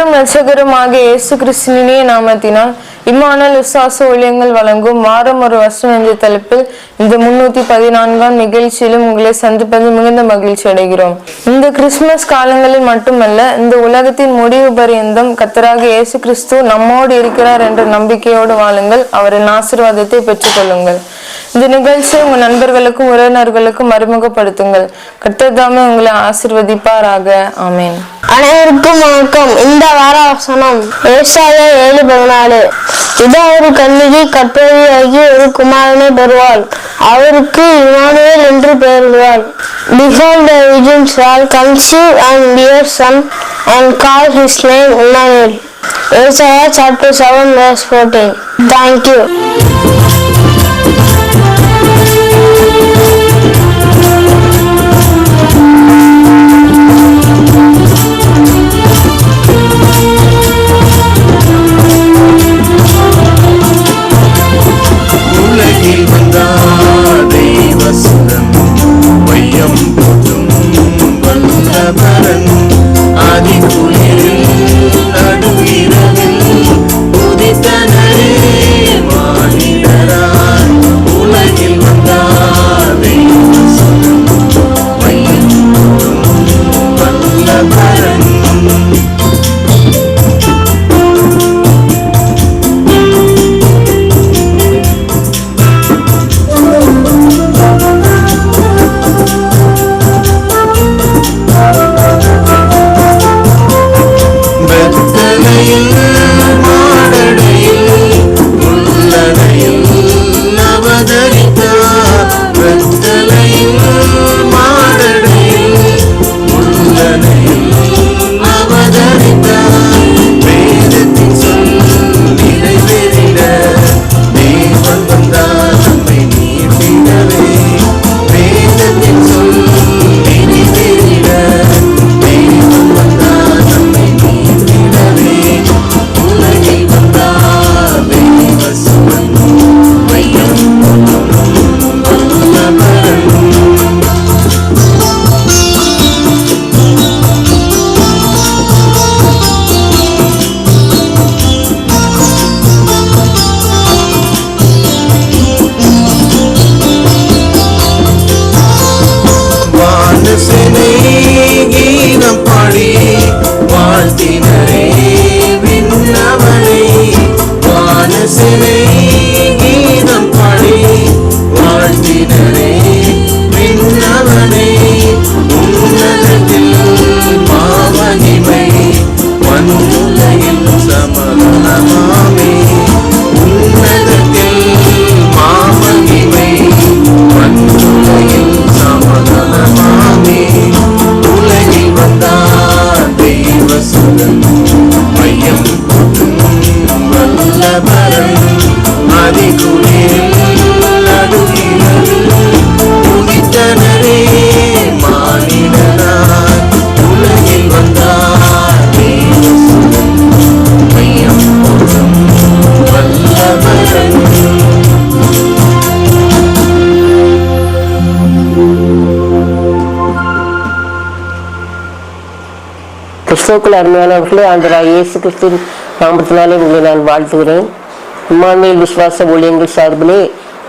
கத்தரும் ரட்சகருமாகிய இயேசு கிறிஸ்துவினே நாமத்தினால் இம்மானல் விசுவாச ஊழியங்கள் வழங்கும் வாரம் ஒரு வருஷம் என்ற தலைப்பில் இந்த முன்னூத்தி பதினான்காம் நிகழ்ச்சியிலும் உங்களை சந்திப்பது மிகுந்த மகிழ்ச்சி அடைகிறோம். இந்த கிறிஸ்துமஸ் காலங்களில் மட்டுமல்ல இந்த உலகத்தின் முடிவு பரியந்தம் கத்தராக இயேசு கிறிஸ்து நம்மோடு இருக்கிறார் என்ற நம்பிக்கையோடு வாழுங்கள். அவரின் ஆசீர்வாதத்தை பெற்றுக்கொள்ளுங்கள். இந்த நிகழ்ச்சியை உங்கள் நண்பர்களுக்கும் உறவினர்களுக்கும் அறிமுகப்படுத்துங்கள். கர்த்தர் உங்களை ஆசிர்வதிப்பாராக. ஆமேன். அனைவருக்கும் வணக்கம். இந்த வார வசனம் ஏசாயா ஏழு பதினாலு. இதோ ஒரு கன்னிகை கற்பதியாகி ஒரு குமாரனை பெறுவாள். அவருக்கு இமானுவேல் என்று பெயரிடுவாள் Behold, the virgin shall conceive and bear son and call his name Emmanuel. Isaiah chapter 7 verse 14. Thank you. கிறிஸ்துவுக்குள் அருமையானவர்களே ஆண்டராக இயேசு கிறிஸ்துவின் நாமத்தினாலே உங்களை நான் வாழ்த்துகிறேன். இம்மானுவேல் விசுவாச ஊழியங்கள் சார்பிலே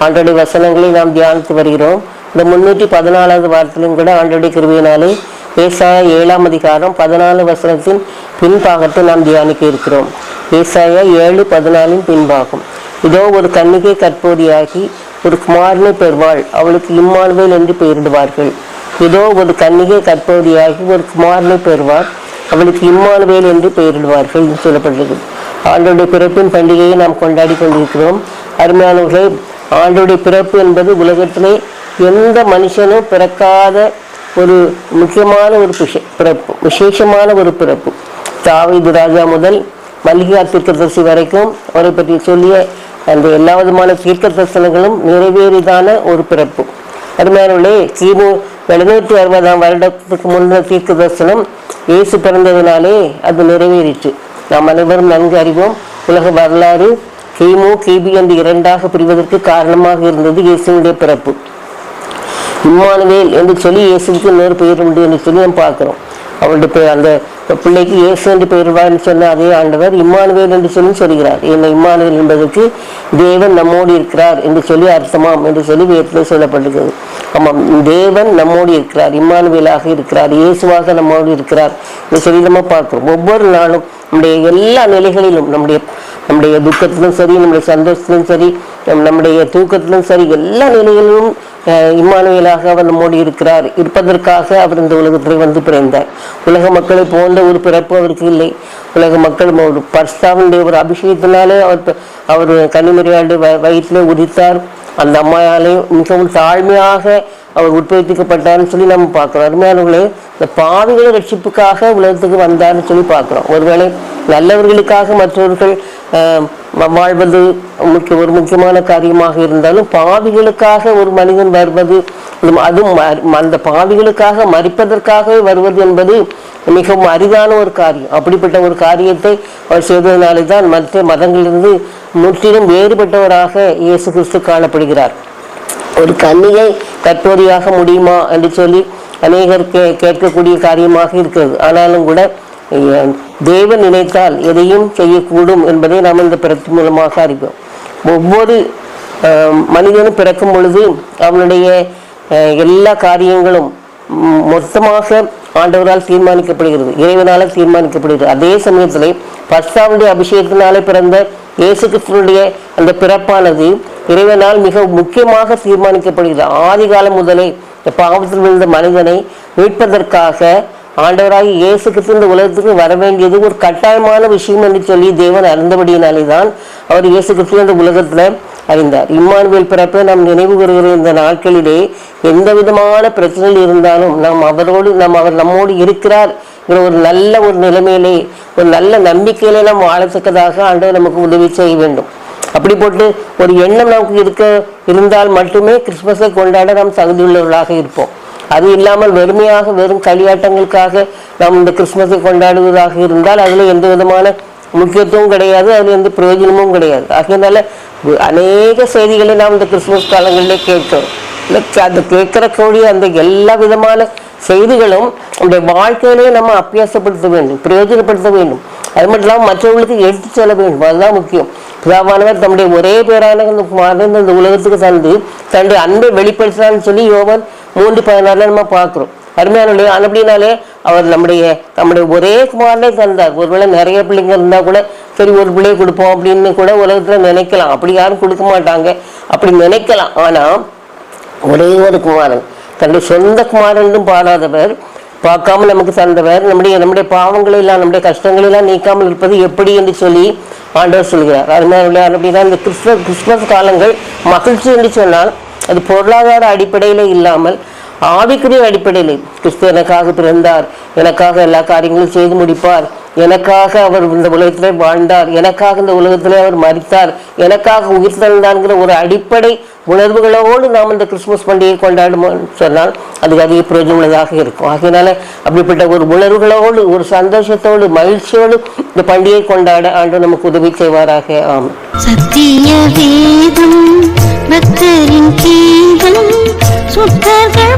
ஆண்டோடைய வசனங்களை நாம் தியானித்து வருகிறோம். இந்த முன்னூற்றி பதினாலாவது வாரத்திலும் கூட ஆண்டோடைய கிருவியினாலே ஏசாய ஏழாம் அதிகாரம் பதினாலு வசனத்தின் பின்பாகத்தை நாம் தியானிக்க இருக்கிறோம். ஏசாயா ஏழு பதினாலின் பின்பாகம். இதோ ஒரு கன்னிகை கற்போதியாகி ஒரு குமாரனை பெறுவாள். அவளுக்கு இம்மானுவேல் என்று பெயரிடுவார்கள். இதோ ஒரு கன்னிகை கற்பவதியாகி ஒரு குமாரனை பெறுவார். அவளுக்கு இம்மானுவேல் என்று பெயரிடுவார்கள் என்று சொல்லப்பட்டிருக்கு ஆண்டோடைய பிறப்பின் பண்டிகையை நாம் கொண்டாடி கொண்டிருக்கிறோம். அருமையானவர்களே ஆண்டோடைய பிறப்பு என்பது உலகத்திலே எந்த மனுஷனும் பிறக்காத ஒரு முக்கியமான ஒரு பிறப்பு விசேஷமான ஒரு பிறப்பு. தாவிது ராஜா முதல் மல்லிகா தீர்க்கதரிசி வரைக்கும் அவரை பற்றி சொல்லிய அந்த எல்லா விதமான தீர்க்க தரிசனங்களும் நிறைவேறிதான ஒரு பிறப்பு. அருமையானவர்களே கிமு எழுநூற்றி அறுபதாம் வருடத்துக்கு முன்னர் தீர்க்க தரிசனம் இயேசு பிறந்ததினாலே அது நிறைவேறிற்று. நாம் அனைவரும் நன்கு அறிவோம். உலக வரலாறு கிமு கிபி என்று இரண்டாக பிரிவதற்கு காரணமாக இருந்தது இயேசுடைய பிறப்பு. இம்மானுவேல் என்று சொல்லி இயேசுவுக்கு இன்னொரு பெயர் உண்டு என்று சொல்லி நாம் பார்க்கிறோம். அவருடைய பெயர் அந்த பிள்ளைக்கு இயேசு என்று பெயர்வான்னு சொன்ன அதே ஆண்டவர் இம்மானுவேல் என்று சொல்லி சொல்கிறார். என்ன இம்மானுவேல் என்பதற்கு தேவன் நம்மோடு இருக்கிறார் என்று சொல்லி அர்த்தமாம் என்று சொல்லி வேதத்தில் சொல்லப்பட்டிருக்கிறது. ஆமாம். தேவன் நம்மோடு இருக்கிறார். இம்மானுவேலாக இருக்கிறார். இயேசுவாக நம்மோடு இருக்கிறார். இந்த சரீரமாக நம்ம பார்க்கிறோம். ஒவ்வொரு நாளும் நம்முடைய எல்லா நிலைகளிலும் நம்முடைய நம்முடைய துக்கத்திலும் சரி நம்முடைய சந்தோஷத்திலும் சரி நம்முடைய தூக்கத்திலும் சரி எல்லா நிலைகளிலும் இம்மானுவேலாக அவர் நம்மோடு இருக்கிறார். இருப்பதற்காக அவர் இந்த உலகத்தில் வந்து பிறந்தார். உலக மக்களை போன்ற ஒரு பிறப்பு அவருக்கு இல்லை. உலக மக்கள் ஒரு பர்ஸ்தாவினுடைய ஒரு அபிஷேகத்தினாலே அவர் அவர் கன்னிமரியாண்டு வ வயிற்றிலே உதித்தார். அந்த அம்மாயாலே மிகவும் தாழ்மையாக அவர் உட்படுத்திக்கப்பட்டார்னு சொல்லி நம்ம பார்க்குறோம். அருமையானவர்களே இந்த பாவிகளை ரட்சிப்புக்காக உலகத்துக்கு வந்தார்னு சொல்லி பார்க்குறோம். ஒருவேளை நல்லவர்களுக்காக மற்றவர்கள் வாழ்வது முக்கிய ஒரு முக்கியமான காரியமாக இருந்தாலும் பாவிகளுக்காக ஒரு மனிதன் வருவது அதுவும் ம- அந்த பாவிகளுக்காக மறிப்பதற்காகவே வருவது என்பது மிகவும் அரிதான ஒரு காரியம். அப்படிப்பட்ட ஒரு காரியத்தை அவர் செய்ததினாலே தான் மற்ற மதங்களிலிருந்து முற்றிலும் வேறுபட்டவராக இயேசு கிறிஸ்து காணப்படுகிறார். ஒரு கன்னிகை கற்போதியாக முடியுமா என்று சொல்லி அநேகர் கே கேட்கக்கூடிய காரியமாக இருக்கிறது. ஆனாலும் கூட தேவன் நினைத்தால் எதையும் செய்யக்கூடும் என்பதை நாம் இந்த பிறப்பு மூலமாக அறிவோம். ஒவ்வொரு மனிதனும் பிறக்கும் பொழுது அவனுடைய எல்லா காரியங்களும் மொத்தமாக ஆண்டவரால் தீர்மானிக்கப்படுகிறது. இறைவனால் தீர்மானிக்கப்படுகிறது. அதே சமயத்தில் பஸ்தாவுடைய அபிஷேகத்தினாலே பிறந்த இயேசு கிறிஸ்துவனுடைய அந்த பிறப்பானது இறைவனால் மிக முக்கியமாக தீர்மானிக்கப்படுகிறது. ஆதி காலம் முதலே இந்த பாவத்தில் விழுந்த மனிதனை மீட்பதற்காக ஆண்டவராகி இயேசு கிறிஸ்து இந்த உலகத்துக்கு வர வேண்டியது ஒரு கட்டாயமான விஷயம் என்று சொல்லி தேவன் அறிந்தபடியினாலே தான் அவர் இயேசு கிறிஸ்து இந்த உலகத்துல அறிந்தார். இம்மானுவேல் பிறப்பை நாம் நினைவு கூறுகிற இந்த நாட்களிலே எந்த விதமான பிரச்சனைகள் இருந்தாலும் நாம் அவரோடு நாம் அவர் நம்மோடு இருக்கிறார் ஒரு நல்ல ஒரு நிலைமையிலே ஒரு நல்ல நம்பிக்கையிலே நாம் வாழத்தக்கதாக ஆண்டவர் நமக்கு உதவி செய்ய வேண்டும். அப்படி போட்டு ஒரு எண்ணம் நமக்கு இருக்க இருந்தால் மட்டுமே கிறிஸ்மஸை கொண்டாட நாம் தகுதியுள்ளவர்களாக இருப்போம். அது இல்லாமல் வெறுமையாக வெறும் களியாட்டங்களுக்காக நாம் இந்த கிறிஸ்மஸை கொண்டாடுவதாக இருந்தால் அதில் எந்த விதமான முக்கியத்துவம் கிடையாது அதில் எந்த பிரயோஜனமும் கிடையாது. ஆகையினால அநேக செய்திகளை நாம் இந்த கிறிஸ்துமஸ் காலங்களிலே கேட்கிறோம் இல்லை கேட்கிற கூடிய அந்த எல்லா விதமான செய்திகளும் நம்முடைய வாழ்க்கையிலே நம்ம அபியாசப்படுத்த வேண்டும் பிரயோஜனப்படுத்த வேண்டும் அது மட்டும் இல்லாமல் மற்றவர்களுக்கு எடுத்து செல்ல வேண்டும் அதுதான் முக்கியம் பிதாவானவர் தம்முடைய ஒரே பேரான இந்த இந்த உலகத்துக்கு தந்து தன்னுடைய அன்பை வெளிப்படுத்தினான்னு சொல்லி யோவன் மூன்று பதினாறுல நம்ம பார்க்குறோம் அருமையான அப்படின்னாலே அவர் நம்முடைய நம்முடைய ஒரே குமாரனே தந்தார். ஒருவேளை நிறைய பிள்ளைங்க இருந்தால் கூட சரி ஒரு பிள்ளையை கொடுப்போம் அப்படின்னு கூட உலகத்தில் நினைக்கலாம். அப்படி யாரும் கொடுக்க மாட்டாங்க. அப்படி நினைக்கலாம். ஆனால் ஒரே ஒரு குமாரன் தன்னுடைய சொந்த குமாரனும் பாடாதவர் பார்க்காம நமக்கு தந்தவர் நம்முடைய நம்முடைய பாவங்களை எல்லாம் நம்முடைய கஷ்டங்களெல்லாம் நீக்காமல் இருப்பது எப்படி என்று சொல்லி ஆண்டவர் சொல்கிறார். அதனால அப்படின்னா இந்த கிறிஸ்துவ கிறிஸ்துமஸ் காலங்கள் மகிழ்ச்சி என்று சொன்னால் அது பொருளாதார அடிப்படையில் இல்லாமல் ஆவிக்குரிய அடிப்படையில் கிறிஸ்து எனக்காக பிறந்தார். எனக்காக எல்லா காரியங்களும் செய்து முடிப்பார். எனக்காக அவர் இந்த உலகத்திலே வாழ்ந்தார். எனக்காக இந்த உலகத்திலே அவர் மறித்தார் எனக்காக உயிர் தந்தான்கிற ஒரு அடிப்படை உணர்வுகளோடு நாம் இந்த கிறிஸ்துமஸ் பண்டிகை கொண்டாடுமோன்னு சொன்னால் அதுக்கு அதிக பிரயோஜனமுள்ளதாக இருக்கும். ஆகையினால அப்படிப்பட்ட ஒரு உணர்வுகளோடு ஒரு சந்தோஷத்தோடு மகிழ்ச்சியோடு இந்த பண்டிகை கொண்டாட ஆண்டு நமக்கு உதவி செய்வாராக. ஆமாம் சத்திய வேதம் பக்தரின் கீதம் சுத்தர்கள்